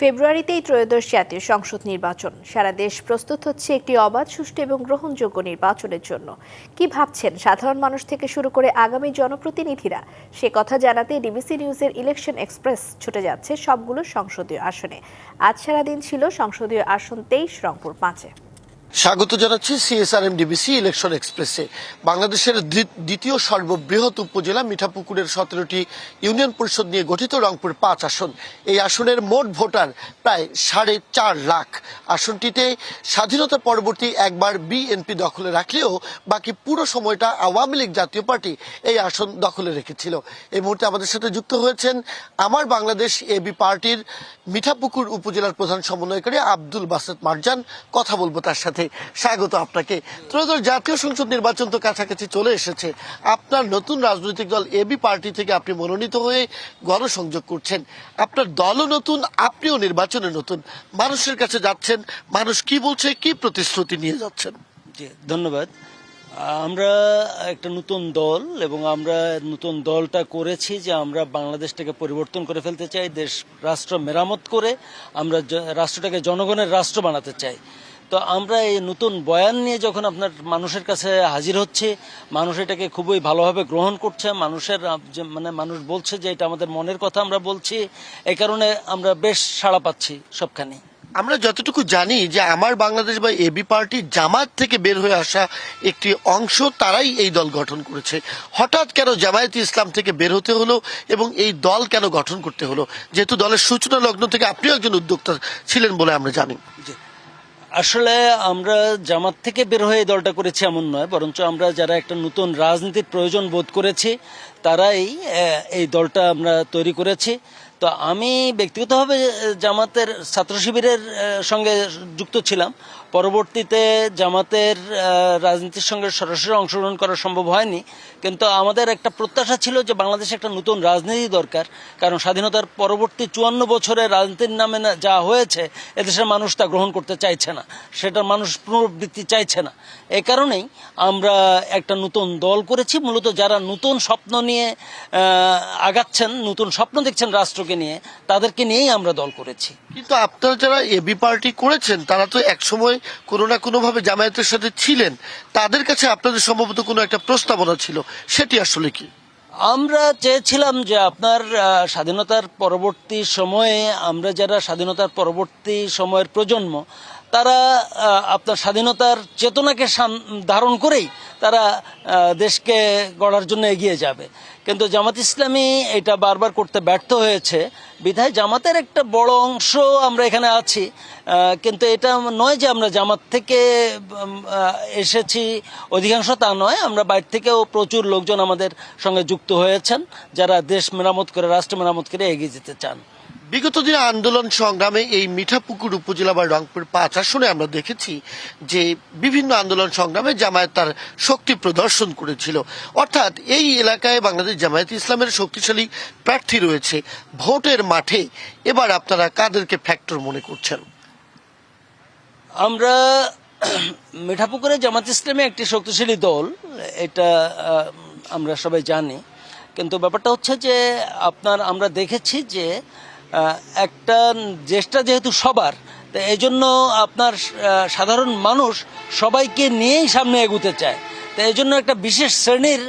ফেব্রুয়ারিতেই ত্রয়োদশ জাতীয় সংসদ নির্বাচন। সারা দেশ প্রস্তুত হচ্ছে একটি অবাধ, সুষ্ঠু এবং গ্রহণযোগ্য নির্বাচনের জন্য। কি ভাবছেন সাধারণ মানুষ থেকে শুরু করে আগামী জনপ্রতিনিধিরা? সে কথা জানাতে ডিবিসি নিউজের ইলেকশন এক্সপ্রেস ছুটে যাচ্ছে সবগুলো সংসদীয় আসনে। আজ সারাদিন ছিল সংসদীয় আসন তেইশ, রংপুর পাঁচে। স্বাগত জানাচ্ছি সিএসআরএম ডিবিসি ইলেকশন এক্সপ্রেসে বাংলাদেশের দ্বি- দ্বিতীয় সর্ববৃহৎ উপজেলা মিঠাপুকুরের সতেরোটি ইউনিয়ন পরিষদ নিয়ে গঠিত রংপুর পাঁচ আসন। এই আসনের মোট ভোটার প্রায় সাড়ে চার লাখ। আসনটিতে স্বাধীনতা পরবর্তী একবার বিএনপি দখলে রাখলেও বাকি পুরো সময়টা আওয়ামী লীগ জাতীয় পার্টি এই আসন দখলে রেখেছিল। এই মুহূর্তে আমাদের সাথে যুক্ত হয়েছেন আমার বাংলাদেশ এবি পার্টির মিঠাপুকুর উপজেলার প্রধান সমন্বয়কারী আব্দুল বাসেত মারজান। কথা বলব তার সাথে। স্বাগত আপনাকে। ত্রয়োদশ জাতীয় সংসদ নির্বাচন তো কাছাকাছি চলে এসেছে। আপনার নতুন রাজনৈতিক দল এবি পার্টি থেকে আপনি মনোনীত হয়ে গণসংযোগ করছেন। আপনার দলও নতুন, আপনিও নির্বাচনে নতুন। মানুষের কাছে যাচ্ছেন। মানুষ কি বলছে, কি প্রতিশ্রুতি নিয়ে যাচ্ছেন? জি, ধন্যবাদ। আমরা একটা নতুন দল এবং আমরা নতুন দলটা করেছি যে আমরা বাংলাদেশটাকে পরিবর্তন করে ফেলতে চাই, দেশ, রাষ্ট্র মেরামত করে আমরা রাষ্ট্রটাকে জনগণের রাষ্ট্র বানাতে চাই। তো আমরা এই নতুন বয়ান নিয়ে যখন আপনার মানুষের কাছে হাজির হচ্ছে মানুষ এটাকে খুবই ভালোভাবে গ্রহণ করছে মানুষের মানে মানুষ বলছে যে এটা আমাদের মনের কথা আমরা বলছি এই কারণে আমরা বেশ সাড়া পাচ্ছি সবখানে আমরা যতটুকু জানি যে আমার বাংলাদেশ বা এবি পার্টি জামাত থেকে বের হয়ে আসা একটি অংশ তারাই এই দল গঠন করেছে। হঠাৎ কেন জামায়াত ইসলাম থেকে বের হতে হলো এবং এই দল কেন গঠন করতে হলো? যেহেতু দলের সূচনা লগ্ন থেকে আপনিও একজন উদ্যোক্তা ছিলেন বলে আমরা জানি। আসলে আমরা জামাত থেকে বের হয়ে দলটা করেছি এমন নয়, বরঞ্চ আমরা যারা একটা নতুন রাজনীতির প্রয়োজন বোধ করেছি, তারাই এই দলটা আমরা তৈরি করেছি। তো আমি ব্যক্তিগতভাবে জামাতের ছাত্র শিবিরের সঙ্গে যুক্ত ছিলাম। পরবর্তীতে জামাতের রাজনীতির সঙ্গে সরাসরি অংশগ্রহণ করা সম্ভব হয়নি। কিন্তু আমাদের একটা প্রত্যাশা ছিল যে বাংলাদেশে একটা নতুন রাজনীতি দরকার। কারণ স্বাধীনতার পরবর্তী চুয়ান্ন বছরে রাজনীতির নামে যা হয়েছে, এদেশের মানুষ তা গ্রহণ করতে চাইছে না। সেটা মানুষ পুনরাবৃত্তি চাইছে না। এ কারণেই আমরা একটা নতুন দল করেছি। মূলত যারা নতুন স্বপ্ন নিয়ে আগাচ্ছেন, নতুন স্বপ্ন দেখছেন রাষ্ট্রকে নিয়ে, তাদেরকে নিয়েই আমরা দল করেছি। কিন্তু আপনারা যারা এবি পার্টি করেছেন, তারা তো একসময় কোনো না কোনোভাবে জামায়াতের সাথে ছিলেন, তাদের কাছে আপনাদের সম্ভবত কোনো একটা প্রস্তাবনা ছিল, সেটি আসলে কি? আমরা চেয়েছিলাম যে আপনার স্বাধীনতার পরবর্তী সময়ে, আমরা যারা স্বাধীনতার পরবর্তী সময়ের প্রজন্ম তারা আপনার স্বাধীনতার চেতনাকে ধারণ করেই তারা দেশকে গড়ার জন্য এগিয়ে যাবে। কিন্তু জামাত ইসলামী এটা বারবার করতে ব্যর্থ হয়েছে। বিধায় জামাতের একটা বড় অংশ আমরা এখানে আছি কিন্তু এটা নয় যে আমরা জামাত থেকে এসেছি, অধিকাংশ তা নয়। আমরা বাইরে থেকেও প্রচুর লোকজন আমাদের সঙ্গে যুক্ত হয়েছেন, যারা দেশ মেরামত করে, রাষ্ট্র মেরামত করে এগিয়ে যেতে চান। বিগত দিনে আন্দোলন সংগ্রামে এই মিঠাপুকুর উপজেলা বা রংপুর পাঁচ আসনে আমরা দেখেছি যে বিভিন্ন আন্দোলন সংগ্রামে জামায়াত তার শক্তি প্রদর্শন করেছিল। অর্থাৎ এই এলাকায় বাংলাদেশ জামায়াত ইসলামের শক্তিশালী প্রার্থী রয়েছে। ভোটের মাঠে এবার আপনারা কাদেরকে ফ্যাক্টর মনে করছেন? আমরা মিঠাপুকুরে জামাত ইসলামী একটি শক্তিশালী দল, এটা আমরা সবাই জানি। কিন্তু ব্যাপারটা হচ্ছে যে আপনার, আমরা দেখেছি যে একটা দেশটা যেহেতু সবার এই জন্য আপনার সাধারণ মানুষ সবাইকে নিয়েই সামনে এগুতে চায়। তো এই জন্য একটা বিশেষ শ্রেণির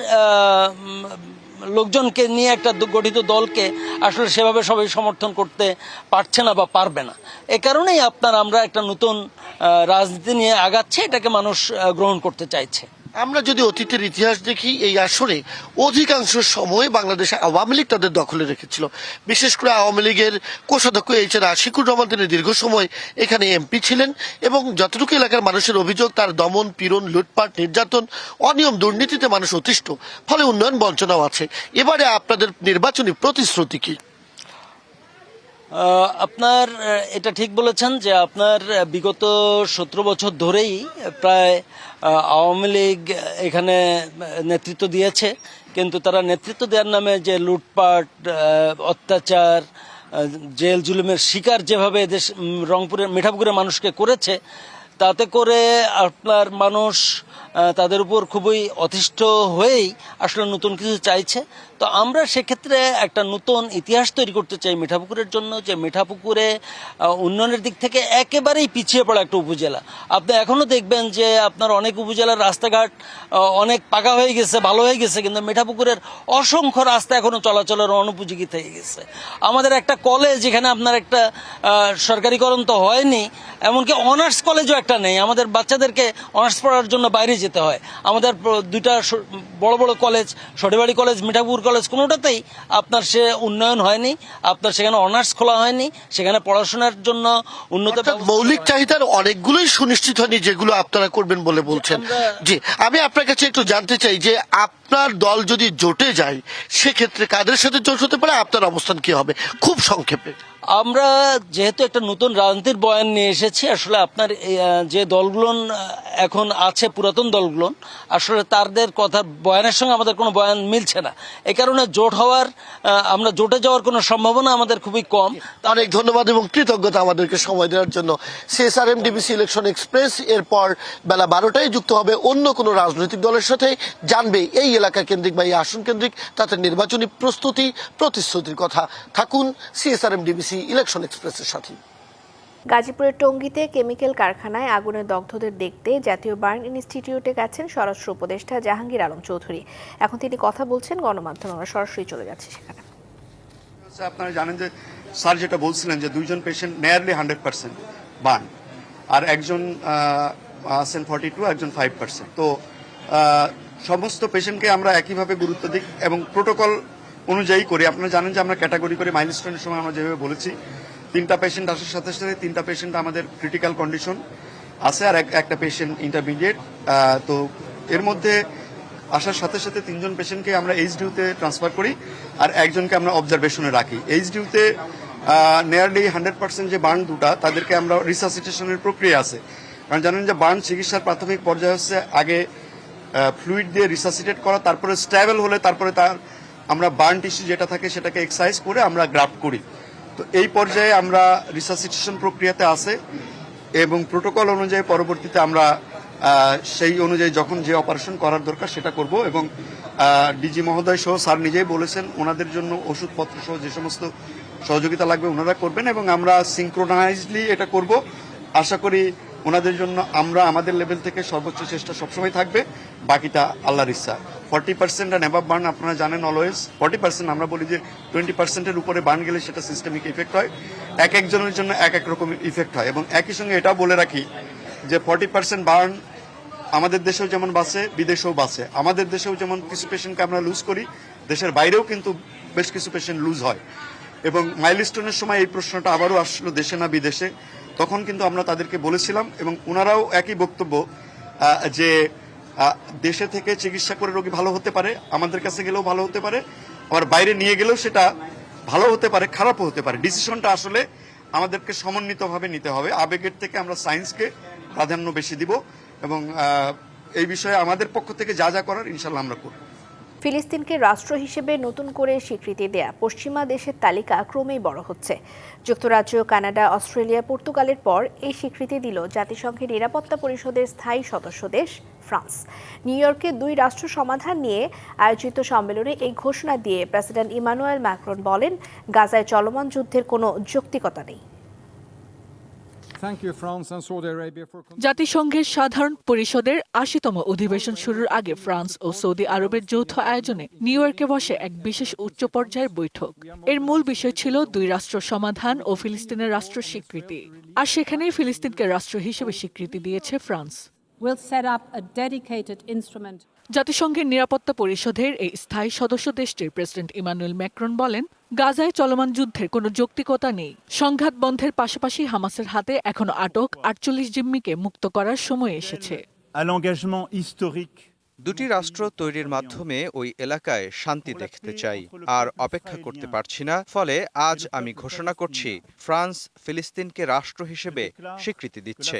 লোকজনকে নিয়ে একটা গঠিত দলকে আসলে সেভাবে সবাই সমর্থন করতে পারছে না বা পারবে না। এ কারণেই আপনার আমরা একটা নতুন রাজনীতি নিয়ে আগাচ্ছি, এটাকে মানুষ গ্রহণ করতে চাইছে। আমরা যদি অতীতের ইতিহাস দেখি, এই আসরে অধিকাংশ সময় বাংলাদেশ আওয়ামী লীগ তাদের দখলে রেখেছিল। বিশেষ করে আওয়ামী লীগের কোষাধ্যক্ষ এইচ আর আশিকুর রহমান, তিনি দীর্ঘ সময় এখানে এমপি ছিলেন এবং যতটুকু এলাকার মানুষের অভিযোগ, তার দমন, পীড়ন, লুটপাট, নির্যাতন, অনিয়ম দুর্নীতিতে মানুষ অতিষ্ঠ, ফলে উন্নয়ন বঞ্চনাও আছে। এবারে আপনাদের নির্বাচনী প্রতিশ্রুতি কি? আপনার এটা ঠিক বলেছেন যে আপনার বিগত সতেরো বছর ধরেই প্রায় আওয়ামী লীগ এখানে নেতৃত্ব দিয়েছে। কিন্তু তারা নেতৃত্ব দেওয়ার নামে যে লুটপাট অত্যাচার জেল জুলুমের শিকার যেভাবে দেশ রংপুরের, মিঠাপুকুরের মানুষকে করেছে, তাতে করে আপনার মানুষ তাদের উপর খুবই অতিষ্ঠ হয়েই আসলে নতুন কিছু চাইছে। তো আমরা সেক্ষেত্রে একটা নতুন ইতিহাস তৈরি করতে চাই মিঠাপুকুরের জন্য যে মিঠাপুকুরে উন্নয়নের দিক থেকে একেবারেই পিছিয়ে পড়া একটা উপজেলা। আপনি এখনও দেখবেন যে আপনার অনেক উপজেলার রাস্তাঘাট অনেক পাকা হয়ে গেছে, ভালো হয়ে গেছে, কিন্তু মিঠাপুকুরের অসংখ্য রাস্তা এখনও চলাচলের অনুপযোগী থেকে গেছে। আমাদের একটা কলেজ যেখানে আপনার একটা সরকারিকরণ তো হয়নি, এমনকি অনার্স কলেজও একটা নেই। আমাদের বাচ্চাদেরকে অনার্স পড়ার জন্য বাইরে যেতে হয়। আমাদের দুইটা বড় বড় college Satibari college Mithapur college কোনোটাতেই আপনার সে উন্নয়ন হয়নি আপনার সেখানে অনার্স খোলা হয়নি সেখানে পড়াশোনার জন্য উন্নত মৌলিক চাহিদার অনেকগুলোই সুনিশ্চিত হয়নি যেগুলো আপনারা করবেন বলে বলছেন। জি আমি আপনার কাছে একটু জানতে চাই যে আপনার দল যদি জোটে যায় সেক্ষেত্রে কাদের সাথে জোট হতে পারে আপনার অবস্থান কি হবে? খুব সংক্ষেপে। আমরা যেহেতু একটা নতুন রাজনীতির বয়ান নিয়ে এসেছি, আসলে আপনার যে দলগুলো এখন আছে পুরাতন দলগুলো আসলে তাদের কথা, বয়ানের সঙ্গে আমাদের কোনো বয়ান মিলছে না। এ কারণে জোট হওয়ার আমরা জোটে যাওয়ার কোনো সম্ভাবনা আমাদের খুবই কম। অনেক ধন্যবাদ এবং কৃতজ্ঞতা আমাদেরকে সময় দেওয়ার জন্য। সিএসআরএম ডিবিসি ইলেকশন এক্সপ্রেস এরপর বেলা বারোটায় যুক্ত হবে অন্য কোনো রাজনৈতিক দলের সাথে। জানবে এই এলাকা কেন্দ্রিক বা এই আসন কেন্দ্রিক তাদের নির্বাচনী প্রস্তুতি, প্রতিশ্রুতির কথা। থাকুন সিএসআরএম ডিবিসি ইলেকশন এক্সপ্রেসের সাথে। গাজীপুরের টঙ্গীতে কেমিক্যাল কারখানায় আগুনের দগ্ধদের দেখতে জাতীয় বার্ন ইনস্টিটিউটে গেছেন স্বরাষ্ট্র উপদেষ্টা জাহাঙ্গীর আলম চৌধুরী। এখন তিনি কথা বলছেন গণমাধ্যমে আমরা সরাসরি চলে যাচ্ছি সেখানে। আপনারা জানেন যে স্যার যেটা বলছিলেন যে দুইজন patient nearly hundred percent burn আর একজন আছেন ফর্টি টু একজন ফাইভ পার্সেন্ট তো সমস্ত পেশেন্টকে আমরা একইভাবে গুরুত্ব দিই এবং প্রোটোকল অনুযায়ী করি। আপনারা জানেন যে আমরা ক্যাটাগরি করে মাইলস্টোনের সময় আমরা যেভাবে বলেছি, তিনটা পেশেন্ট আসার সাথে সাথে তিনটা পেশেন্ট আমাদের ক্রিটিক্যাল কন্ডিশন আছে আর এক- একটা পেশেন্ট ইন্টারমিডিয়েট তো এর মধ্যে আসার সাথে সাথে তিনজন পেশেন্টকে আমরা এইচডিউতে ট্রান্সফার করি আর একজনকে আমরা অবজারভেশনে রাখি। এইচডিউতে নিয়ারলি হান্ড্রেড পার্সেন্ট যে বার্ন দুটা, তাদেরকে আমরা রিসাসিটেশনের প্রক্রিয়া আছে। কারণ জানেন যে বার্ন চিকিৎসার প্রাথমিক পর্যায়ে হচ্ছে আগে ফ্লুইড দিয়ে রিসাসিটেট করা, তারপরে স্ট্যাবল হলে তারপরে তার আমরা বার্ন টিস্যু যেটা থাকে সেটাকে এক্সারসাইজ করে আমরা গ্রাফট করি। তো এই পর্যায়ে আমরা রিসাসিটেশন প্রক্রিয়াতে আছে এবং প্রোটোকল অনুযায়ী পরবর্তীতে আমরা সেই অনুযায়ী যখন যে অপারেশন করার দরকার সেটা করব এবং ডিজি মহোদয় সহ স্যার নিজেই বলেছেন ওনাদের জন্য ওষুধপত্র সহ যে সমস্ত সহযোগিতা লাগবে ওনারা করবেন এবং আমরা সিঙ্ক্রোনাইজলি এটা করব। আশা করি ওনাদের জন্য আমরা আমাদের লেভেল থেকে সর্বোচ্চ চেষ্টা সবসময় থাকবে। বাকিটা আল্লাহর ইচ্ছা। Forty percent and above burn আপনারা জানেন অলওয়েজ ফর্টি পার্সেন্ট আমরা বলি যে টোয়েন্টি পার্সেন্টের উপরে বার্ন গেলে সেটা সিস্টেমিক ইফেক্ট হয়। এক একজনের জন্য এক এক রকম ইফেক্ট হয় এবং একই সঙ্গে এটাও বলে রাখি যে ফর্টি পার্সেন্ট বার্ন আমাদের দেশেও যেমন বাঁচে, বিদেশেও বাঁচে। আমাদের দেশেও যেমন কিছু পেশেন্টকে আমরা লুজ করি, দেশের বাইরেও কিন্তু বেশ কিছু পেশেন্ট লুজ হয়। এবং মাইলস্টোনের সময় এই প্রশ্নটা আবারও আসলো, দেশে না বিদেশে। তখন কিন্তু আমরা তাদেরকে বলেছিলাম এবং ওনারাও একই বক্তব্য যে দেশে থেকে চিকিৎসা করে রোগী ভালো হতে পারে, আমাদের কাছে গেলেও ভালো হতে পারে, আবার বাইরে নিয়ে গেলেও সেটা ভালো হতে পারে, খারাপও হতে পারে। ডিসিশনটা আসলে আমাদেরকে সমন্বিতভাবে নিতে হবে। আবেগের থেকে আমরা সায়েন্সকে প্রাধান্য বেশি দিব এবং এই বিষয়ে আমাদের পক্ষ থেকে যা যা করার ইনশাল্লাহ আমরা করব। ফিলিস্তিনকে রাষ্ট্র হিসেবে নতুন করে স্বীকৃতি দেয়া পশ্চিমা দেশের তালিকা ক্রমেই বড় হচ্ছে। যুক্তরাজ্য, কানাডা, অস্ট্রেলিয়া, পর্তুগালের পর এই স্বীকৃতি দিল জাতিসংঘের নিরাপত্তা পরিষদের স্থায়ী সদস্য দেশ ফ্রান্স। নিউ ইয়র্কে দুই রাষ্ট্র সমাধান নিয়ে আয়োজিত সম্মেলনে এই ঘোষণা দিয়ে প্রেসিডেন্ট ইমানুয়েল ম্যাক্রন বলেন গাজায় চলমান যুদ্ধের কোনো যৌক্তিকতা নেই. জাতিসংঘের সাধারণ পরিষদের আশিতম অধিবেশন শুরুর আগে ফ্রান্স ও সৌদি আরবের যৌথ আয়োজনে নিউ ইয়র্কে বসে এক বিশেষ উচ্চ পর্যায়ের বৈঠক। এর মূল বিষয় ছিল দুই রাষ্ট্র সমাধান ও ফিলিস্তিনের রাষ্ট্র স্বীকৃতি। আর সেখানেই ফিলিস্তিনকে রাষ্ট্র হিসেবে স্বীকৃতি দিয়েছে France. Will set up a dedicated instrument. জাতিসংঘের নিরাপত্তা পরিষদের এই স্থায়ী সদস্য দেশটির প্রেসিডেন্ট ইমানুয়েল ম্যাক্রন বলেন গাজায় চলমান যুদ্ধের কোনো যৌক্তিকতা নেই। সংঘাত বন্ধের পাশাপাশি হামাসের হাতে এখনও আটক আটচল্লিশ জিম্মিকে মুক্ত করার সময় এসেছে। দুটি রাষ্ট্র তৈরির মাধ্যমে ওই এলাকায় শান্তি দেখতে চাই। আর অপেক্ষা করতে পারছি না ফলে আজ আমি ঘোষণা করছি ফ্রান্স ফিলিস্তিনকে রাষ্ট্র হিসেবে স্বীকৃতি দিচ্ছে।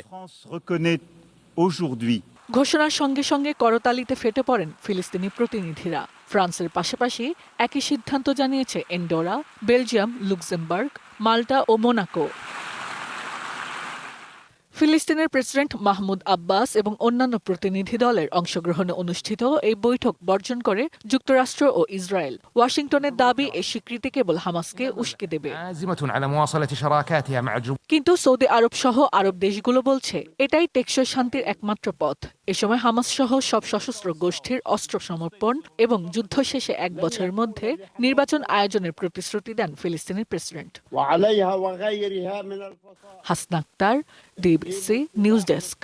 Aujourd'hui. ঘোষণার সঙ্গে সঙ্গে করতালিতে ফেটে পড়েন ফিলিস্তিনি প্রতিনিধিরা ফ্রান্সের পাশাপাশি একই সিদ্ধান্ত জানিয়েছে এন্ডোরা, বেলজিয়াম, লুক্সেমবার্গ, মাল্টা ও মোনাকো ফিলিস্তিনের প্রেসিডেন্ট মাহমুদ আব্বাস এবং অন্যান্য প্রতিনিধি দলের অংশগ্রহণে অনুষ্ঠিত এই বৈঠক বর্জন করে যুক্তরাষ্ট্র ও ইসরায়েল। ওয়াশিংটনের দাবি এ স্বীকৃতি কেবল হামাসকে উস্কে দেবে। কিন্তু সৌদি আরব সহ আরব দেশগুলো বলছে এটাই টেকসই শান্তির একমাত্র পথ। এ সময় হামাস সহ সব সশস্ত্র গোষ্ঠীর অস্ত্র সমর্পণ এবং যুদ্ধ শেষে এক বছরের মধ্যে নির্বাচন আয়োজনের প্রতিশ্রুতি দেন ফিলিস্তিনের president. Hasna Akter DBC news desk.